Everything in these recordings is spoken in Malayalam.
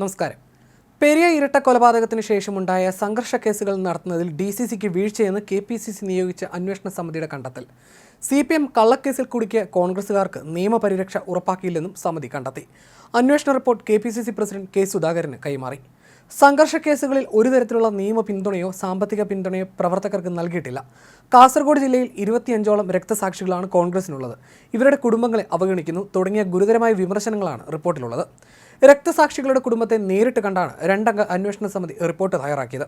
നമസ്കാരം. പെരിയ ഇരട്ട കൊലപാതകത്തിന് ശേഷമുണ്ടായ സംഘർഷ കേസുകൾ നടത്തുന്നതിൽ ഡി സി സിക്ക് വീഴ്ചയെന്ന് കെ പി സി സി നിയോഗിച്ച അന്വേഷണ സമിതിയുടെ കണ്ടെത്തൽ. സി പി എം കള്ളക്കേസിൽ കുടുക്കിയ കോൺഗ്രസുകാർക്ക് നിയമപരിരക്ഷ ഉറപ്പാക്കിയില്ലെന്നും സമിതി കണ്ടെത്തി. അന്വേഷണ report K P C C president K സുധാകരന് കൈമാറി. സംഘർഷ കേസുകളിൽ ഒരു തരത്തിലുള്ള നിയമ പിന്തുണയോ സാമ്പത്തിക പിന്തുണയോ പ്രവർത്തകർക്ക് നൽകിയിട്ടില്ല. കാസർഗോഡ് ജില്ലയിൽ ഇരുപത്തിയഞ്ചോളം രക്തസാക്ഷികളാണ് കോൺഗ്രസിനുള്ളത്. ഇവരുടെ കുടുംബങ്ങളെ അവഗണിക്കുന്നു. തുടങ്ങിയ ഗുരുതരമായ വിമർശനങ്ങളാണ് റിപ്പോർട്ടിലുള്ളത്. രക്തസാക്ഷികളുടെ കുടുംബത്തെ നേരിട്ട് കണ്ടാണ് രണ്ടംഗ അന്വേഷണ സമിതി റിപ്പോർട്ട് തയ്യാറാക്കിയത്.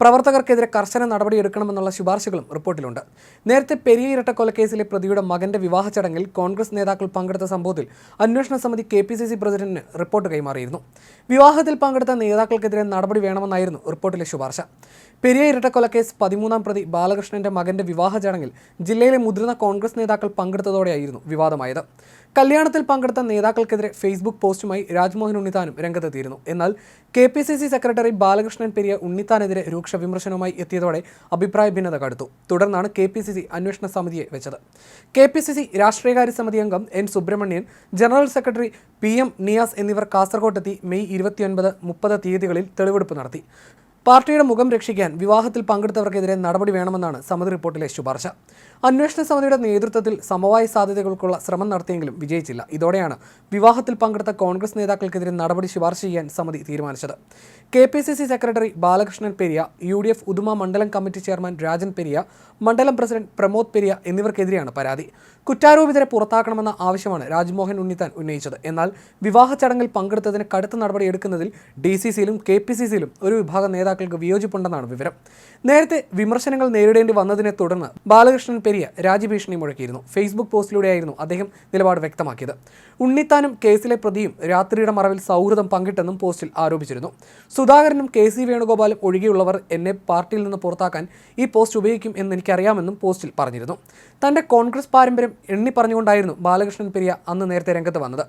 പ്രവർത്തകർക്കെതിരെ കർശന നടപടിയെടുക്കണമെന്നുള്ള ശുപാർശകളും റിപ്പോർട്ടിലുണ്ട്. നേരത്തെ പെരിയ ഇരട്ടക്കൊലക്കേസിലെ പ്രതിയുടെ മകന്റെ വിവാഹ ചടങ്ങിൽ കോൺഗ്രസ് നേതാക്കൾ പങ്കെടുത്ത സംഭവത്തിൽ അന്വേഷണ സമിതി കെ പി സി സി പ്രസിഡന്റിന് റിപ്പോർട്ട് കൈമാറിയിരുന്നു. വിവാഹത്തിൽ പങ്കെടുത്ത നേതാക്കൾക്കെതിരെ നടപടി വേണമെന്നായിരുന്നു റിപ്പോർട്ടിലെ ശുപാർശ. പെരിയ ഇരട്ടക്കൊലക്കേസ് പതിമൂന്നാം പ്രതി ബാലകൃഷ്ണന്റെ മകന്റെ വിവാഹ ചടങ്ങിൽ ജില്ലയിലെ മുതിർന്ന കോൺഗ്രസ് നേതാക്കൾ പങ്കെടുത്തതോടെയായിരുന്നു വിവാദമായത്. കല്യാണത്തിൽ പങ്കെടുത്ത നേതാക്കൾക്കെതിരെ ഫേസ്ബുക്ക് പോസ്റ്റുമായി രാജ്മോഹൻ ഉണ്ണിത്താനും രംഗത്തെത്തിയിരുന്നു. എന്നാൽ K P C C secretary Balakrishnan Periya ഉണ്ണിത്താനെതിരെ രൂക്ഷ വിമർശനവുമായി എത്തിയതോടെ അഭിപ്രായ ഭിന്നത കടുത്തു. തുടർന്നാണ് കെ പി സി സി അന്വേഷണ സമിതിയെ വെച്ചത്. കെ പി സി സി രാഷ്ട്രീയകാര്യ സമിതി അംഗം N Subramanian general secretary P M Niyas എന്നിവർ കാസർകോട്ടെത്തി മെയ് ഇരുപത്തിയൊൻപത് മുപ്പത് തീയതികളിൽ തെളിവെടുപ്പ് നടത്തി. പാർട്ടിയുടെ മുഖം രക്ഷിക്കാൻ വിവാഹത്തിൽ പങ്കെടുത്തവർക്കെതിരെ നടപടി വേണമെന്നാണ് സമിതി റിപ്പോർട്ടിലെ ശുപാർശ. അന്വേഷണ സമിതിയുടെ നേതൃത്വത്തിൽ സമവായ സാധ്യതകൾക്കുള്ള ശ്രമം നടത്തിയെങ്കിലും വിജയിച്ചില്ല. ഇതോടെയാണ് വിവാഹത്തിൽ പങ്കെടുത്ത കോൺഗ്രസ് നേതാക്കൾക്കെതിരെ നടപടി ശുപാർശ ചെയ്യാൻ സമിതി തീരുമാനിച്ചത്. K P C C secretary Balakrishnan Periya U D F Uduma മണ്ഡലം കമ്മിറ്റി ചെയർമാൻ രാജൻ പെരിയ മണ്ഡലം പ്രസിഡന്റ് പ്രമോദ് പെരിയ എന്നിവർക്കെതിരെയാണ് പരാതി. കുറ്റാരോപിതരെ പുറത്താക്കണമെന്ന ആവശ്യമാണ് രാജ്മോഹൻ ഉണ്ണിത്താൻ ഉന്നയിച്ചത്. എന്നാൽ വിവാഹ ചടങ്ങിൽ പങ്കെടുത്തതിന് കടുത്ത നടപടി എടുക്കുന്നതിൽ ഡി സി സിയിലും കെ പി സി സിയിലും ഒരു വിഭാഗം നേതാക്കൾക്ക് വിയോജിപ്പുണ്ടെന്നാണ് വിവരം. നേരത്തെ വിമർശനങ്ങൾ നേരിടേണ്ടി വന്നതിനെ തുടർന്ന് ബാലകൃഷ്ണൻ പെരിയ രാജ്യഭീഷണി മുഴക്കിയിരുന്നു. ഫേസ്ബുക്ക് പോസ്റ്റിലൂടെയായിരുന്നു അദ്ദേഹം നിലപാട് വ്യക്തമാക്കിയത്. ഉണ്ണിത്താനും കേസിലെ പ്രതിയും രാത്രിയുടെ മറവിൽ സൗഹൃദം പങ്കിട്ടെന്നും പോസ്റ്റിൽ ആരോപിച്ചിരുന്നു. സുധാകരനും കെ സി വേണുഗോപാലും ഒഴികെയുള്ളവർ എന്നെ പാർട്ടിയിൽ നിന്ന് പുറത്താക്കാൻ ഈ പോസ്റ്റ് ഉപയോഗിക്കും എന്ന് എനിക്കറിയാമെന്നും പോസ്റ്റിൽ പറഞ്ഞിരുന്നു. തന്റെ കോൺഗ്രസ് പാരമ്പര്യം എണ്ണി പറഞ്ഞുകൊണ്ടായിരുന്നു ബാലകൃഷ്ണൻ പെരിയ അന്ന് നേരത്തെ രംഗത്ത് വന്നത്.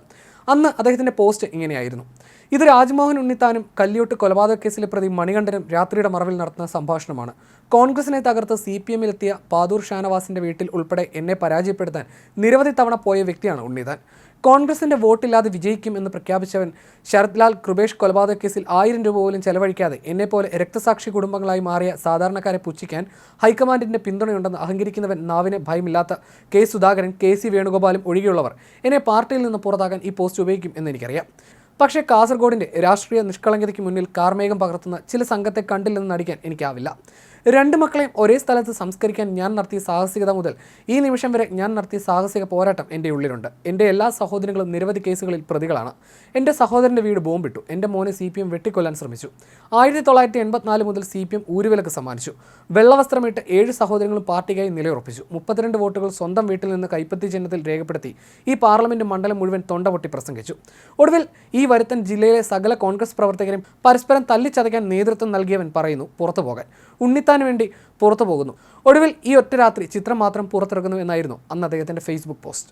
അന്ന് അദ്ദേഹത്തിന്റെ പോസ്റ്റ് ഇങ്ങനെയായിരുന്നു. ഇത് രാജ്മോഹൻ ഉണ്ണിത്താനും കല്യോട്ട് കൊലപാതക കേസിലെ പ്രതി മണികണ്ഠനും രാത്രിയുടെ മറവിൽ നടത്തുന്ന സംഭാഷണമാണ്. കോൺഗ്രസിനെ തകർത്ത് സി പി എമ്മിലെത്തിയ പാതൂർ ഷാനവാസിന്റെ വീട്ടിൽ ഉൾപ്പെടെ എന്നെ പരാജയപ്പെടുത്താൻ നിരവധി തവണ പോയ വ്യക്തിയാണ് ഉണ്ണിത്താൻ കോൺഗ്രസിന്റെ വോട്ടില്ലാതെ വിജയിക്കും എന്ന് പ്രഖ്യാപിച്ചവൻ ശരത് ലാൽ കൃപേഷ് കൊലപാതക കേസിൽ ആയിരം രൂപ പോലും ചെലവഴിക്കാതെ എന്നെപ്പോലെ രക്തസാക്ഷി കുടുംബങ്ങളായി മാറിയ സാധാരണക്കാരെ പുച്ഛിക്കാൻ ഹൈക്കമാൻഡിന്റെ പിന്തുണയുണ്ടെന്ന് അഹങ്കരിക്കുന്നവൻ നാവിനെ ഭയമില്ലാത്ത കെ സുധാകരൻ കെ സി വേണുഗോപാലും ഒഴികെയുള്ളവർ എന്നെ പാർട്ടിയിൽ നിന്ന് പുറത്താക്കാൻ ഈ പോസ്റ്റ് ഉപയോഗിക്കും എന്ന് എനിക്കറിയാം. പക്ഷേ കാസർഗോഡിന്റെ രാഷ്ട്രീയ നിഷ്കളങ്കതയ്ക്ക് മുന്നിൽ കാർമേഘം പകർത്തുന്ന ചില സംഘത്തെ കണ്ടില്ലെന്ന് നടിക്കാൻ എനിക്കാവില്ല. രണ്ട് മക്കളെയും ഒരേ സ്ഥലത്ത് സംസ്കരിക്കാൻ ഞാൻ നടത്തിയ സാഹസികത മുതൽ ഈ നിമിഷം വരെ ഞാൻ നടത്തിയ സാഹസിക പോരാട്ടം എന്റെ ഉള്ളിലുണ്ട്. എന്റെ എല്ലാ സഹോദരങ്ങളും നിരവധി കേസുകളിൽ പ്രതികളാണ്. എന്റെ സഹോദരന്റെ വീട് ബോംബിട്ടു. എന്റെ മോനെ സി പി എം വെട്ടിക്കൊല്ലാൻ ശ്രമിച്ചു. ആയിരത്തി തൊള്ളായിരത്തി എൺപത്തിനാല് മുതൽ സി പി എം ഊരുവിലക്ക് സമ്മാനിച്ചു. വെള്ളവസ്ത്രമിട്ട് ഏഴ് സഹോദരങ്ങളും പാർട്ടിക്കായി നിലയുറപ്പിച്ചു. മുപ്പത്തിരണ്ട് വോട്ടുകൾ സ്വന്തം വീട്ടിൽ നിന്ന് കൈപ്പത്തി ചിഹ്നത്തിൽ രേഖപ്പെടുത്തി ഈ പാർലമെന്റ് മണ്ഡലം മുഴുവൻ തൊണ്ട പൊട്ടി പ്രസംഗിച്ചു. ഒടുവിൽ ഈ വരുത്തൻ ജില്ലയിലെ സകല കോൺഗ്രസ് പ്രവർത്തകരും പരസ്പരം തല്ലിച്ചതയ്ക്കാൻ നേതൃത്വം നൽകിയവൻ പറയുന്നു പുറത്തു പോകാൻ ഉണ്ണിത്താൻ വേണ്ടി പുറത്തു പോകുന്നു. ഒടുവിൽ ഈ ഒറ്റ രാത്രി ചിത്രം മാത്രം പുറത്തിറങ്ങുന്നു എന്നായിരുന്നു അന്ന് അദ്ദേഹത്തിന്റെ ഫേസ്ബുക്ക് പോസ്റ്റ്